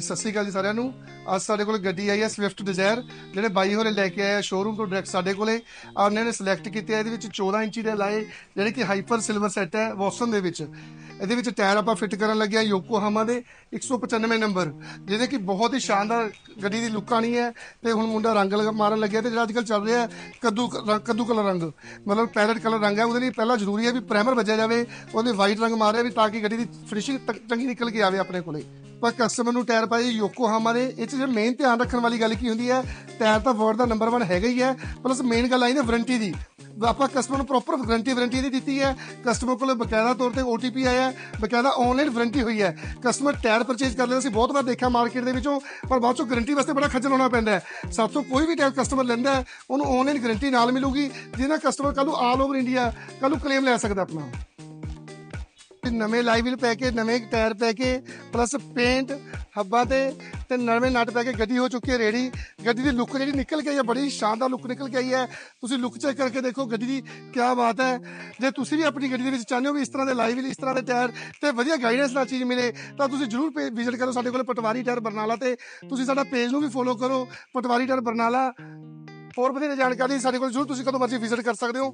ਸਤਿ ਸ਼੍ਰੀ ਅਕਾਲ ਜੀ ਸਾਰਿਆਂ ਨੂੰ। ਅੱਜ ਸਾਡੇ ਕੋਲ ਗੱਡੀ ਆਈ ਹੈ ਸਵਿਫਟ ਡਿਜ਼ਾਇਰ ਜਿਹੜੇ ਬਾਈ ਹੋਰੇ ਲੈ ਕੇ ਆਏ ਸ਼ੋਰੂਮ ਤੋਂ ਡਾਇਰੈਕਟ ਸਾਡੇ ਕੋਲੇ। ਆ ਉਹਨਾਂ ਨੇ ਸਿਲੈਕਟ ਕੀਤੇ ਇਹਦੇ ਵਿੱਚ 14 ਇੰਚੀ ਦੇ ਲਾਏ, ਜਿਹੜੇ ਕਿ ਹਾਈਪਰ ਸਿਲਵਰ ਸੈੱਟ ਹੈ ਵੋਸਨ ਦੇ ਵਿੱਚ। ਇਹਦੇ ਵਿੱਚ ਟਾਇਰ ਆਪਾਂ ਫਿੱਟ ਕਰਨ ਲੱਗਿਆ ਯੋਕੋਹਾਮਾ ਦੇ 195 ਨੰਬਰ ਜਿਹਦੇ ਕਿ ਬਹੁਤ ਹੀ ਸ਼ਾਨਦਾਰ ਗੱਡੀ ਦੀ ਲੁੱਕ ਆਣੀ ਹੈ ਤੇ ਹੁਣ ਮੁੰਡਾ ਰੰਗ ਲਗਾ- ਮਾਰਨ ਲੱਗਿਆ ਤੇ ਜਿਹੜਾ ਅੱਜਕੱਲ ਚੱਲ ਰਿਹਾ ਹੈ ਕੱਦੂ ਕ- ਕੱਦੂ ਕਲਰ ਰੰਗ। ਮਤਲਬ ਪੈਰਟ ਕਲਰ ਰੰਗ ਹੈ, ਉਹਦੇ ਲਈ ਪਹਿਲਾਂ ਜ਼ਰੂਰੀ ਹੈ ਵੀ ਪ੍ਰਾਈਮਰ ਵੱਜਿਆ ਜਾਵੇ, ਉਹਦੇ ਵਾਈਟ ਰੰਗ ਮਾਰਿਆ ਵੀ ਤਾਂ ਕਿ ਗੱਡੀ ਦੀ ਫਿਨਿਸ਼ਿੰਗ ਚੰਗੀ ਨਿਕਲ ਕੇ ਆਵੇ ਆਪਣੇ ਕੋਲੇ। ਪਰ ਕਸਟਮਰ ਨੂੰ ਟਾਇਰ ਪਾਈ ਯੋਕੋਹਾਮਾ ਦੇ, ਇਹ ਚ ਮੇਨ ਧਿਆਨ ਰੱਖਣ ਵਾਲੀ ਗੱਲ ਕੀ ਹੁੰਦੀ ਹੈ? ਟਾਇਰ ਤਾਂ ਵਰਡ ਦਾ ਨੰਬਰ 1 ਹੈਗਾ ਹੀ ਹੈ ਪਲੱਸ ਮੇਨ ਗੱਲ ਆਈ ਨੇ ਵਾਰੰਟੀ ਦੀ। ਆਪਾਂ ਕਸਟਮਰ ਨੂੰ ਪ੍ਰੋਪਰ ਵਾਰੰਟੀ ਵਾਰੰਟੀ ਦੀ ਦਿੱਤੀ ਹੈ। ਕਸਟਮਰ ਕੋਲ ਬਕਾਇਦਾ ਤੌਰ ਤੇ OTP ਆਇਆ ਬਕਾਇਦਾ ਆਨਲਾਈਨ ਵਾਰੰਟੀ ਹੋਈ ਹੈ। ਕਸਟਮਰ ਟਾਇਰ ਪਰਚੇਜ਼ ਕਰ ਲੈਂਦਾ ਸੀ, ਬਹੁਤ ਵਾਰ ਦੇਖਿਆ ਮਾਰਕੀਟ ਦੇ ਵਿੱਚੋਂ, ਪਰ ਬਾਅਦ ਚੋਂ ਗਾਰੰਟੀ ਵਾਸਤੇ ਬੜਾ ਖੱਜਲ ਹੋਣਾ ਪੈਂਦਾ ਹੈ। ਸਾਥੋਂ ਕੋਈ ਵੀ ਟਾਇਰ ਕਸਟਮਰ ਲੈਂਦਾ ਉਹਨੂੰ ਆਨਲਾਈਨ ਗਾਰੰਟੀ ਨਾਲ ਮਿਲੂਗੀ ਜਿਹਨਾਂ ਕਸਟਮਰ ਕੱਲ ਨੂੰ ਆਲ ਓਵਰ ਇੰਡੀਆ ਕੱਲ ਨੂੰ ਕਲੇਮ ਲੈ ਸਕਦਾ ਆਪਣਾ। ਨਵੇਂ ਲਾਈਵ ਪੈ ਕੇ, ਨਵੇਂ ਟਾਇਰ ਪੈ ਕੇ, ਪਲੱਸ ਪੇਂਟ, ਹੱਬਾਂ ਤੇ ਤੇ ਨਵੇਂ ਨਟ ਪੈ ਕੇ ਗੱਡੀ ਹੋ ਚੁੱਕੀ ਹੈ ਰੈਡੀ ਗੱਡੀ ਦੀ ਲੁੱਕ ਜਿਹੜੀ ਨਿਕਲ ਗਈ ਹੈ, ਬੜੀ ਸ਼ਾਨਦਾਰ ਲੁੱਕ ਨਿਕਲ ਗਈ ਹੈ। ਤੁਸੀਂ ਲੁੱਕ ਚੈੱਕ ਕਰਕੇ ਦੇਖੋ, ਗੱਡੀ ਦੀ ਕੀ ਬਾਤ ਹੈ। ਜੇ ਤੁਸੀਂ ਵੀ ਆਪਣੀ ਗੱਡੀ ਦੇ ਵਿੱਚ ਚਾਹੁੰਦੇ ਹੋ ਵੀ ਇਸ ਤਰ੍ਹਾਂ ਦੇ ਲਾਈਵ ਇਸ ਤਰ੍ਹਾਂ ਦੇ ਟਾਇਰ ਤੇ ਵਧੀਆ ਗਾਈਡੈਂਸ ਨਾਲ ਚੀਜ਼ ਮਿਲੇ, ਤਾਂ ਤੁਸੀਂ ਜਰੂਰ ਵਿਜ਼ਿਟ ਕਰੋ ਸਾਡੇ ਕੋਲ ਪਟਵਾਰੀ ਟਾਇਰ ਬਰਨਾਲਾ ਤੇ। ਤੁਸੀਂ ਸਾਡਾ ਪੇਜ ਨੂੰ ਵੀ ਫੋਲੋ ਕਰੋ, ਪਟਵਾਰੀ ਟਾਇਰ ਬਰਨਾਲਾ। ਹੋਰ ਵਧੇਰੇ ਜਾਣਕਾਰੀ ਸਾਡੇ ਕੋਲ ਜਰੂਰ ਤੁਸੀਂ ਕਦੋਂ ਮਰਜ਼ੀ ਵਿਜ਼ਿਟ ਕਰ ਸਕਦੇ ਹੋ।